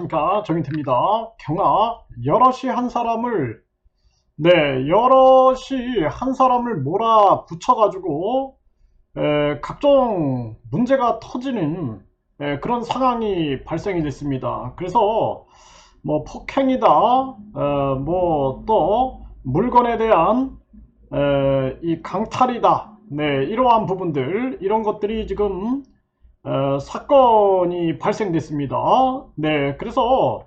안녕하십니까 정인태입니다. 경아 여럿이 한 사람을 네 여럿이 한 사람을 몰아붙여 가지고 에, 각종 문제가 터지는 에, 그런 상황이 발생이 됐습니다. 그래서 뭐 폭행이다, 뭐 또 물건에 대한 에, 이 강탈이다, 네 이러한 부분들 이런 것들이 지금 어, 사건이 발생됐습니다. 네, 그래서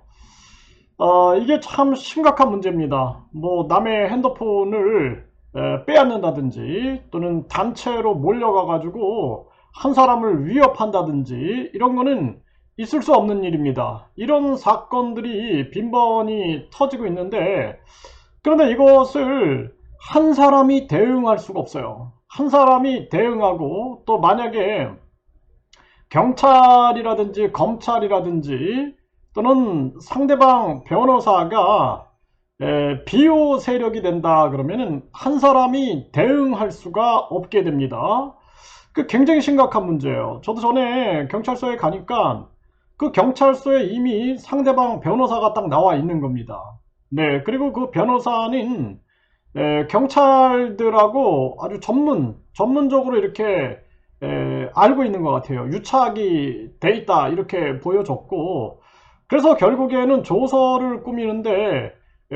어, 이게 참 심각한 문제입니다. 뭐 남의 핸드폰을 에, 빼앗는다든지 또는 단체로 몰려가 가지고 한 사람을 위협한다든지 이런 거는 있을 수 없는 일입니다. 이런 사건들이 빈번히 터지고 있는데 그런데 이것을 한 사람이 대응할 수가 없어요. 한 사람이 대응하고 또 만약에 경찰이라든지 검찰이라든지 또는 상대방 변호사가 에, 비호 세력이 된다 그러면은 한 사람이 대응할 수가 없게 됩니다. 그 굉장히 심각한 문제예요. 저도 전에 경찰서에 가니까 그 경찰서에 이미 상대방 변호사가 딱 나와 있는 겁니다. 네, 그리고 그 변호사는 에, 경찰들하고 아주 전문, 전문적으로 이렇게 에, 알고 있는 것 같아요. 유착이 돼 있다 이렇게 보여졌고 그래서 결국에는 조서를 꾸미는데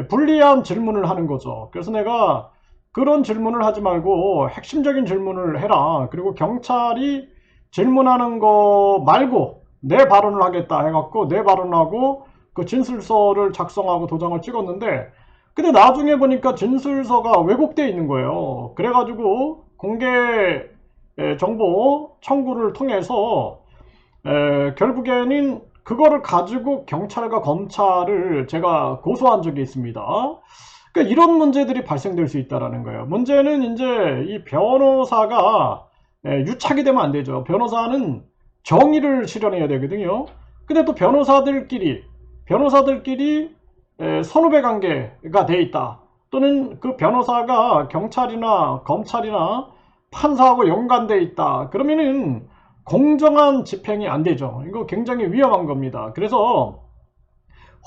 불리한 질문을 하는 거죠. 그래서 내가 그런 질문을 하지 말고 핵심적인 질문을 해라. 그리고 경찰이 질문하는 거 말고 내 발언을 하겠다 해갖고 내 발언을 하고 그 진술서를 작성하고 도장을 찍었는데 근데 나중에 보니까 진술서가 왜곡되어 있는 거예요. 그래가지고 공개 정보 청구를 통해서 에, 결국에는 그거를 가지고 경찰과 검찰을 제가 고소한 적이 있습니다. 그러니까 이런 문제들이 발생될 수 있다라는 거예요. 문제는 이제 이 변호사가 에, 유착이 되면 안 되죠. 변호사는 정의를 실현해야 되거든요. 근데 또 변호사들끼리 변호사들끼리 에, 선후배 관계가 돼 있다. 또는 그 변호사가 경찰이나 검찰이나 판사하고 연관돼 있다. 그러면은 공정한 집행이 안 되죠. 이거 굉장히 위험한 겁니다. 그래서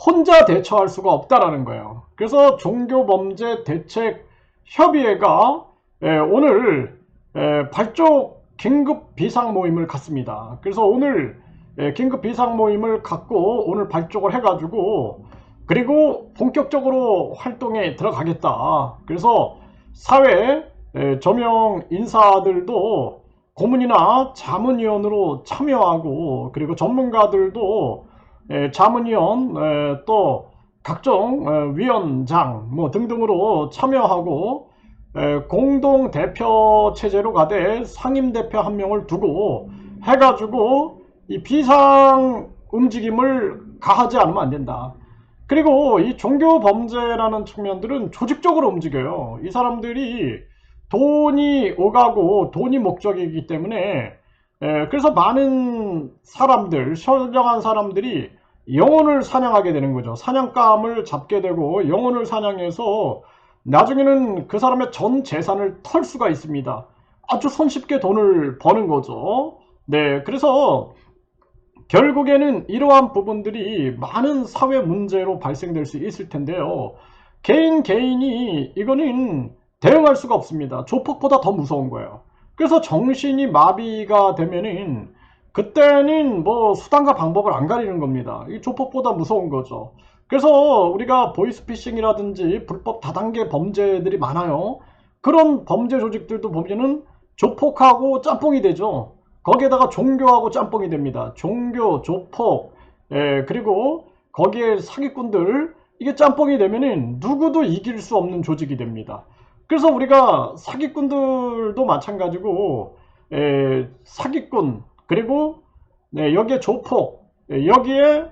혼자 대처할 수가 없다라는 거예요. 그래서 종교범죄 대책 협의회가 오늘 발족 긴급 비상 모임을 갖습니다. 그래서 오늘 긴급 비상 모임을 갖고 오늘 발족을 해가지고 그리고 본격적으로 활동에 들어가겠다. 그래서 사회 저명 인사들도 고문이나 자문위원으로 참여하고 그리고 전문가들도 자문위원 또 각종 위원장 뭐 등등으로 참여하고 공동 대표 체제로 가되 상임 대표 한 명을 두고 해가지고 이 비상 움직임을 가하지 않으면 안 된다. 그리고 이 종교 범죄라는 측면들은 조직적으로 움직여요. 이 사람들이 돈이 오가고 돈이 목적이기 때문에 에, 그래서 많은 사람들, 선량한 사람들이 영혼을 사냥하게 되는 거죠. 사냥감을 잡게 되고 영혼을 사냥해서 나중에는 그 사람의 전 재산을 털 수가 있습니다. 아주 손쉽게 돈을 버는 거죠. 네, 그래서 결국에는 이러한 부분들이 많은 사회 문제로 발생될 수 있을 텐데요. 개인 개인이 이거는 대응할 수가 없습니다. 조폭보다 더 무서운 거예요. 그래서 정신이 마비가 되면은 그때는 뭐 수단과 방법을 안 가리는 겁니다. 이 조폭보다 무서운 거죠. 그래서 우리가 보이스피싱이라든지 불법 다단계 범죄들이 많아요. 그런 범죄 조직들도 보면은 조폭하고 짬뽕이 되죠. 거기에다가 종교하고 짬뽕이 됩니다. 종교, 조폭, 예, 그리고 거기에 사기꾼들 이게 짬뽕이 되면은 누구도 이길 수 없는 조직이 됩니다. 그래서 우리가 사기꾼들도 마찬가지고 에, 사기꾼 그리고 네, 여기에 조폭 예, 여기에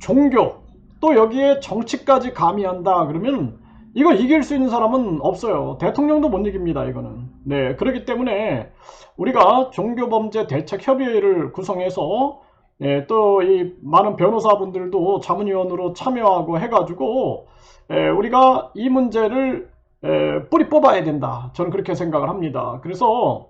종교 또 여기에 정치까지 가미한다 그러면 이거 이길 수 있는 사람은 없어요. 대통령도 못 이깁니다. 이거는. 네, 그렇기 때문에 우리가 종교범죄 대책협의회를 구성해서 예, 또 이 많은 변호사분들도 자문위원으로 참여하고 해가지고 예, 우리가 이 문제를 에, 뿌리 뽑아야 된다. 저는 그렇게 생각을 합니다. 그래서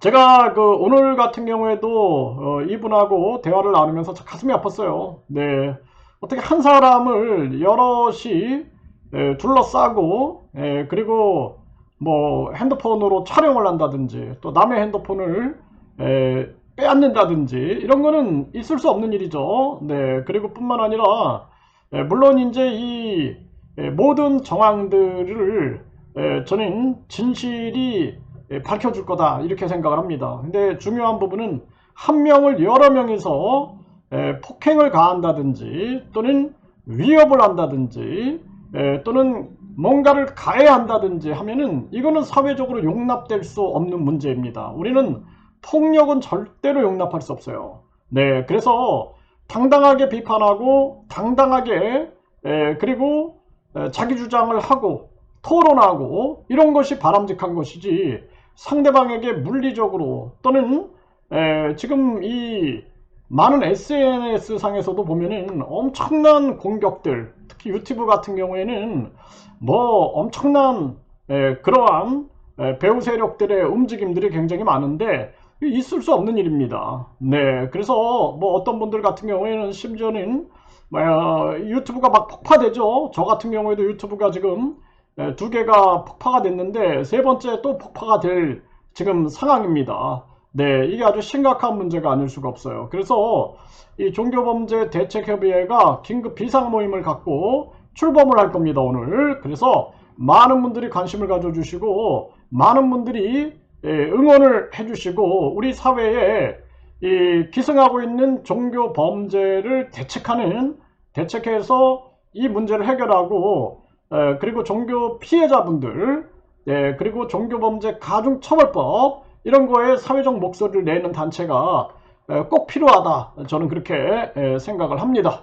제가 그 오늘 같은 경우에도 어, 이분하고 대화를 나누면서 참 가슴이 아팠어요. 네. 어떻게 한 사람을 여럿이 에, 둘러싸고 에, 그리고 뭐 핸드폰으로 촬영을 한다든지 또 남의 핸드폰을 에, 빼앗는다든지 이런 거는 있을 수 없는 일이죠. 네. 그리고 뿐만 아니라 에, 물론 이제 이 에, 모든 정황들을 에, 저는 진실이 에, 밝혀줄 거다 이렇게 생각을 합니다. 근데 중요한 부분은 한 명을 여러 명이서 에, 폭행을 가한다든지 또는 위협을 한다든지 에, 또는 뭔가를 가해한다든지 하면은 이거는 사회적으로 용납될 수 없는 문제입니다. 우리는 폭력은 절대로 용납할 수 없어요. 네, 그래서 당당하게 비판하고 당당하게 에, 그리고 에, 자기 주장을 하고 토론하고 이런 것이 바람직한 것이지 상대방에게 물리적으로 또는 에, 지금 이 많은 SNS 상에서도 보면은 엄청난 공격들 특히 유튜브 같은 경우에는 뭐 엄청난 에, 그러한 에, 배우 세력들의 움직임들이 굉장히 많은데 있을 수 없는 일입니다. 네, 그래서 뭐 어떤 분들 같은 경우에는 심지어는 뭐, 어, 유튜브가 막 폭파되죠. 저 같은 경우에도 유튜브가 지금 에, 두 개가 폭파가 됐는데 세 번째 또 폭파가 될 지금 상황입니다. 네, 이게 아주 심각한 문제가 아닐 수가 없어요. 그래서 이 종교범죄 대책협의회가 긴급 비상 모임을 갖고 출범을 할 겁니다, 오늘. 그래서 많은 분들이 관심을 가져주시고, 많은 분들이 예, 응원을 해주시고, 우리 사회에 이 기승하고 있는 종교 범죄를 대책하는, 대책해서 이 문제를 해결하고, 에, 그리고 종교 피해자분들, 예, 그리고 종교범죄 가중처벌법, 이런 거에 사회적 목소리를 내는 단체가 에, 꼭 필요하다. 저는 그렇게 에, 생각을 합니다.